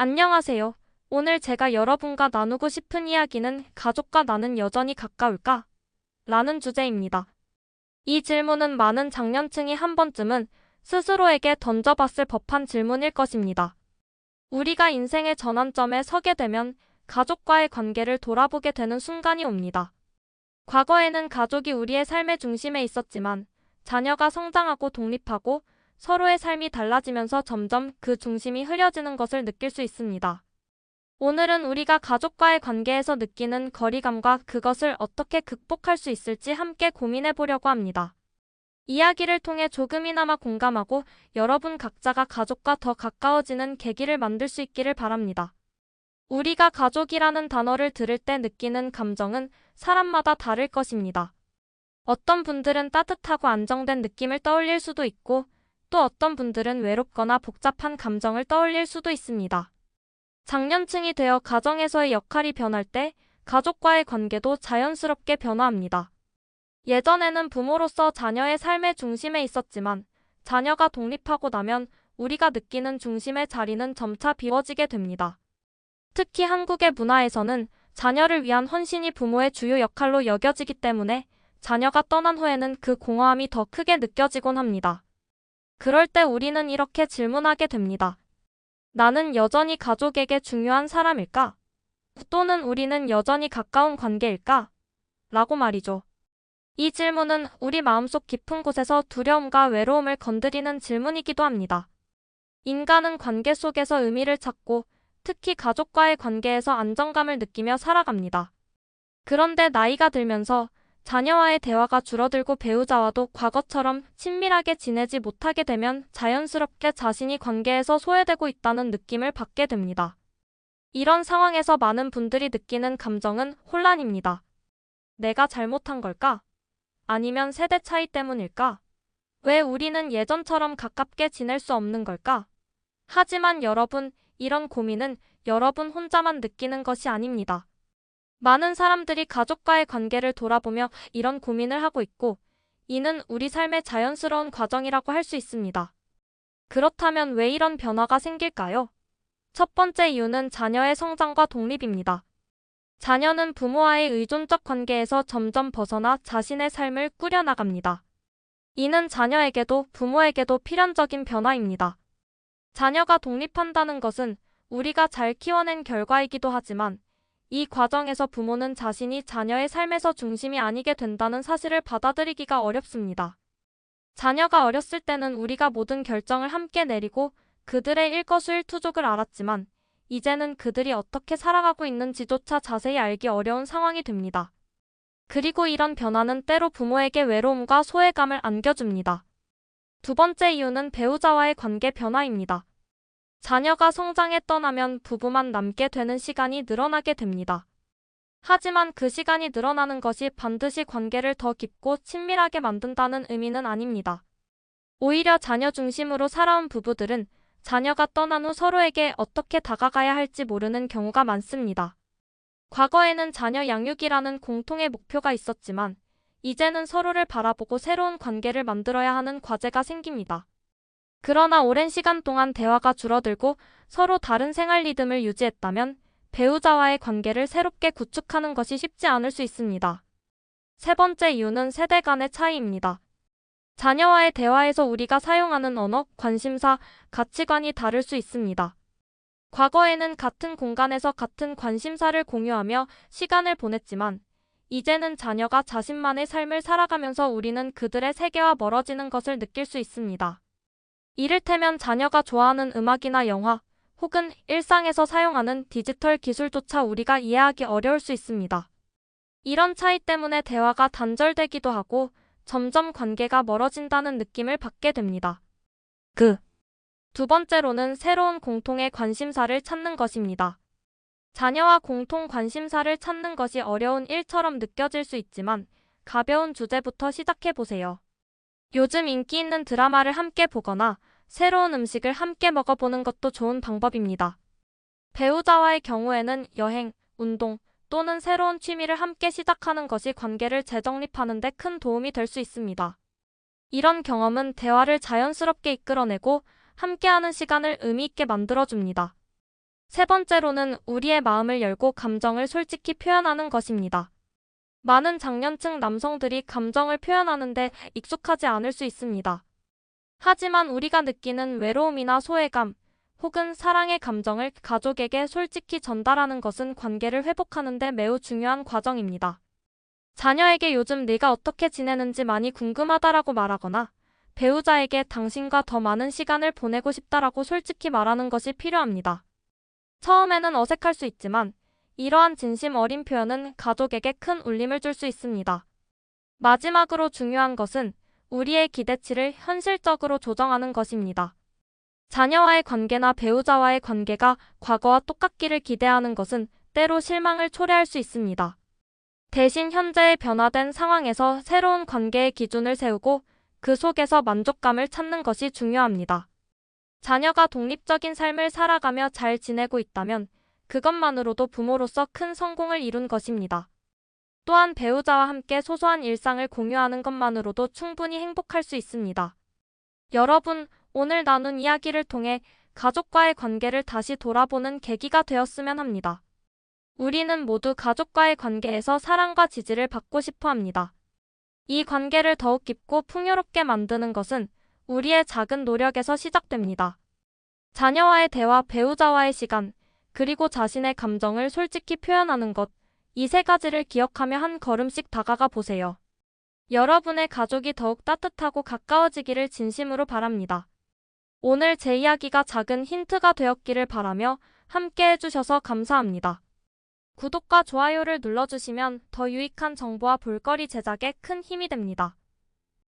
안녕하세요. 오늘 제가 여러분과 나누고 싶은 이야기는 가족과 나는 여전히 가까울까? 라는 주제입니다. 이 질문은 많은 장년층이 한 번쯤은 스스로에게 던져봤을 법한 질문일 것입니다. 우리가 인생의 전환점에 서게 되면 가족과의 관계를 돌아보게 되는 순간이 옵니다. 과거에는 가족이 우리의 삶의 중심에 있었지만 자녀가 성장하고 독립하고 서로의 삶이 달라지면서 점점 그 중심이 흐려지는 것을 느낄 수 있습니다. 오늘은 우리가 가족과의 관계에서 느끼는 거리감과 그것을 어떻게 극복할 수 있을지 함께 고민해 보려고 합니다. 이야기를 통해 조금이나마 공감하고 여러분 각자가 가족과 더 가까워지는 계기를 만들 수 있기를 바랍니다. 우리가 가족이라는 단어를 들을 때 느끼는 감정은 사람마다 다를 것입니다. 어떤 분들은 따뜻하고 안정된 느낌을 떠올릴 수도 있고 또 어떤 분들은 외롭거나 복잡한 감정을 떠올릴 수도 있습니다. 장년층이 되어 가정에서의 역할이 변할 때 가족과의 관계도 자연스럽게 변화합니다. 예전에는 부모로서 자녀의 삶의 중심에 있었지만 자녀가 독립하고 나면 우리가 느끼는 중심의 자리는 점차 비워지게 됩니다. 특히 한국의 문화에서는 자녀를 위한 헌신이 부모의 주요 역할로 여겨지기 때문에 자녀가 떠난 후에는 그 공허함이 더 크게 느껴지곤 합니다. 그럴 때 우리는 이렇게 질문하게 됩니다. 나는 여전히 가족에게 중요한 사람일까? 또는 우리는 여전히 가까운 관계일까? 라고 말이죠. 이 질문은 우리 마음속 깊은 곳에서 두려움과 외로움을 건드리는 질문이기도 합니다. 인간은 관계 속에서 의미를 찾고 특히 가족과의 관계에서 안정감을 느끼며 살아갑니다. 그런데 나이가 들면서 자녀와의 대화가 줄어들고 배우자와도 과거처럼 친밀하게 지내지 못하게 되면 자연스럽게 자신이 관계에서 소외되고 있다는 느낌을 받게 됩니다. 이런 상황에서 많은 분들이 느끼는 감정은 혼란입니다. 내가 잘못한 걸까? 아니면 세대 차이 때문일까? 왜 우리는 예전처럼 가깝게 지낼 수 없는 걸까? 하지만 여러분, 이런 고민은 여러분 혼자만 느끼는 것이 아닙니다. 많은 사람들이 가족과의 관계를 돌아보며 이런 고민을 하고 있고, 이는 우리 삶의 자연스러운 과정이라고 할 수 있습니다. 그렇다면 왜 이런 변화가 생길까요? 첫 번째 이유는 자녀의 성장과 독립입니다. 자녀는 부모와의 의존적 관계에서 점점 벗어나 자신의 삶을 꾸려나갑니다. 이는 자녀에게도 부모에게도 필연적인 변화입니다. 자녀가 독립한다는 것은 우리가 잘 키워낸 결과이기도 하지만 이 과정에서 부모는 자신이 자녀의 삶에서 중심이 아니게 된다는 사실을 받아들이기가 어렵습니다. 자녀가 어렸을 때는 우리가 모든 결정을 함께 내리고 그들의 일거수일투족을 알았지만 이제는 그들이 어떻게 살아가고 있는지조차 자세히 알기 어려운 상황이 됩니다. 그리고 이런 변화는 때로 부모에게 외로움과 소외감을 안겨줍니다. 두 번째 이유는 배우자와의 관계 변화입니다. 자녀가 성장에 떠나면 부부만 남게 되는 시간이 늘어나게 됩니다. 하지만 그 시간이 늘어나는 것이 반드시 관계를 더 깊고 친밀하게 만든다는 의미는 아닙니다. 오히려 자녀 중심으로 살아온 부부들은 자녀가 떠난 후 서로에게 어떻게 다가가야 할지 모르는 경우가 많습니다. 과거에는 자녀 양육이라는 공통의 목표가 있었지만, 이제는 서로를 바라보고 새로운 관계를 만들어야 하는 과제가 생깁니다. 그러나 오랜 시간 동안 대화가 줄어들고 서로 다른 생활 리듬을 유지했다면 배우자와의 관계를 새롭게 구축하는 것이 쉽지 않을 수 있습니다. 세 번째 이유는 세대 간의 차이입니다. 자녀와의 대화에서 우리가 사용하는 언어, 관심사, 가치관이 다를 수 있습니다. 과거에는 같은 공간에서 같은 관심사를 공유하며 시간을 보냈지만, 이제는 자녀가 자신만의 삶을 살아가면서 우리는 그들의 세계와 멀어지는 것을 느낄 수 있습니다. 이를테면 자녀가 좋아하는 음악이나 영화, 혹은 일상에서 사용하는 디지털 기술조차 우리가 이해하기 어려울 수 있습니다. 이런 차이 때문에 대화가 단절되기도 하고 점점 관계가 멀어진다는 느낌을 받게 됩니다. 그 두 번째로는 새로운 공통의 관심사를 찾는 것입니다. 자녀와 공통 관심사를 찾는 것이 어려운 일처럼 느껴질 수 있지만 가벼운 주제부터 시작해 보세요. 요즘 인기 있는 드라마를 함께 보거나 새로운 음식을 함께 먹어보는 것도 좋은 방법입니다. 배우자와의 경우에는 여행, 운동 또는 새로운 취미를 함께 시작하는 것이 관계를 재정립하는 데 큰 도움이 될 수 있습니다. 이런 경험은 대화를 자연스럽게 이끌어내고 함께하는 시간을 의미 있게 만들어줍니다. 세 번째로는 우리의 마음을 열고 감정을 솔직히 표현하는 것입니다. 많은 장년층 남성들이 감정을 표현하는데 익숙하지 않을 수 있습니다. 하지만 우리가 느끼는 외로움이나 소외감, 혹은 사랑의 감정을 가족에게 솔직히 전달하는 것은 관계를 회복하는 데 매우 중요한 과정입니다. 자녀에게 요즘 네가 어떻게 지내는지 많이 궁금하다라고 말하거나 배우자에게 당신과 더 많은 시간을 보내고 싶다라고 솔직히 말하는 것이 필요합니다. 처음에는 어색할 수 있지만 이러한 진심 어린 표현은 가족에게 큰 울림을 줄 수 있습니다. 마지막으로 중요한 것은 우리의 기대치를 현실적으로 조정하는 것입니다. 자녀와의 관계나 배우자와의 관계가 과거와 똑같기를 기대하는 것은 때로 실망을 초래할 수 있습니다. 대신 현재의 변화된 상황에서 새로운 관계의 기준을 세우고 그 속에서 만족감을 찾는 것이 중요합니다. 자녀가 독립적인 삶을 살아가며 잘 지내고 있다면 그것만으로도 부모로서 큰 성공을 이룬 것입니다. 또한 배우자와 함께 소소한 일상을 공유하는 것만으로도 충분히 행복할 수 있습니다. 여러분, 오늘 나눈 이야기를 통해 가족과의 관계를 다시 돌아보는 계기가 되었으면 합니다. 우리는 모두 가족과의 관계에서 사랑과 지지를 받고 싶어 합니다. 이 관계를 더욱 깊고 풍요롭게 만드는 것은 우리의 작은 노력에서 시작됩니다. 자녀와의 대화, 배우자와의 시간, 그리고 자신의 감정을 솔직히 표현하는 것, 이 세 가지를 기억하며 한 걸음씩 다가가 보세요. 여러분의 가족이 더욱 따뜻하고 가까워지기를 진심으로 바랍니다. 오늘 제 이야기가 작은 힌트가 되었기를 바라며 함께 해주셔서 감사합니다. 구독과 좋아요를 눌러주시면 더 유익한 정보와 볼거리 제작에 큰 힘이 됩니다.